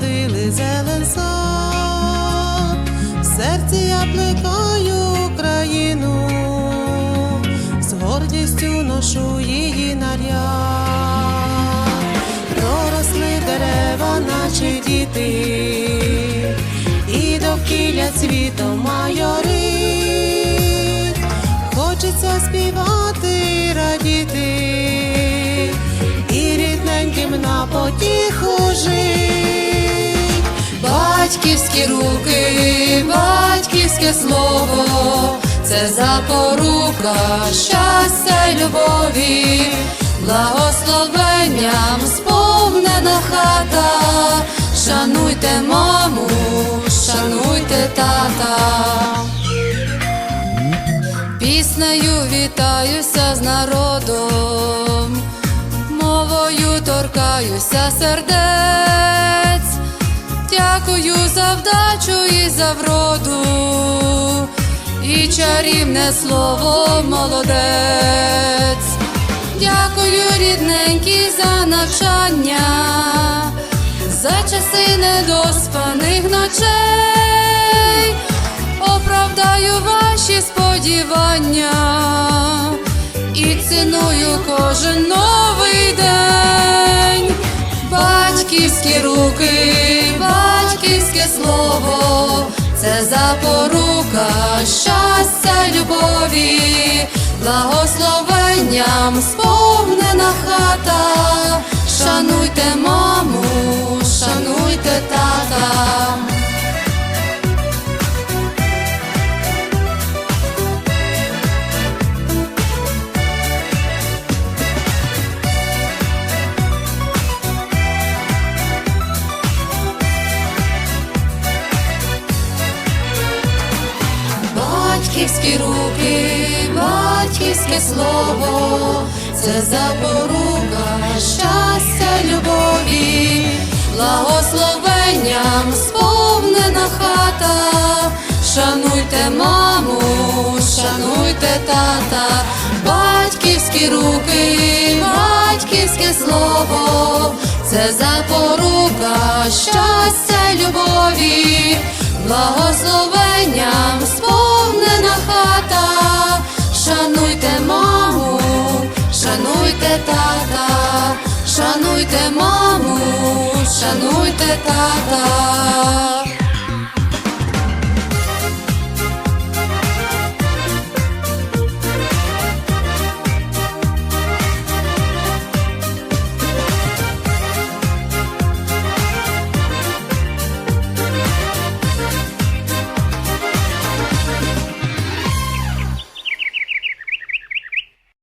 посадили зелен сад, в серці я плекаю Україну, з гордістю ношу її наряд, проросли дерева, наче діти, і довкілля цвітом майори, хочеться співати, радіти. і рідненьким На потіху жити. Батьківські руки, батьківське слово, це запорука щастя любові, благословенням сповнена хата, шануйте маму, шануйте тата. Піснею вітаюся з народом, мовою торкаюся сердець, за вроду, і чарівне слово молодець. Дякую, рідненькі, за навчання, за часи недоспаних ночей. Оправдаю ваші сподівання і ціную кожен це запорука щастя, любові, благословенням сповнена Батьківські руки, батьківське слово, це запорука щастя, любові, благословенням сповнена хата. Шануйте маму, шануйте тата, батьківські руки, батьківське слово, це запорука щастя, любові, благословенням сповнена хата. Шануйте маму, шануйте тата, шануйте маму, шануйте тата.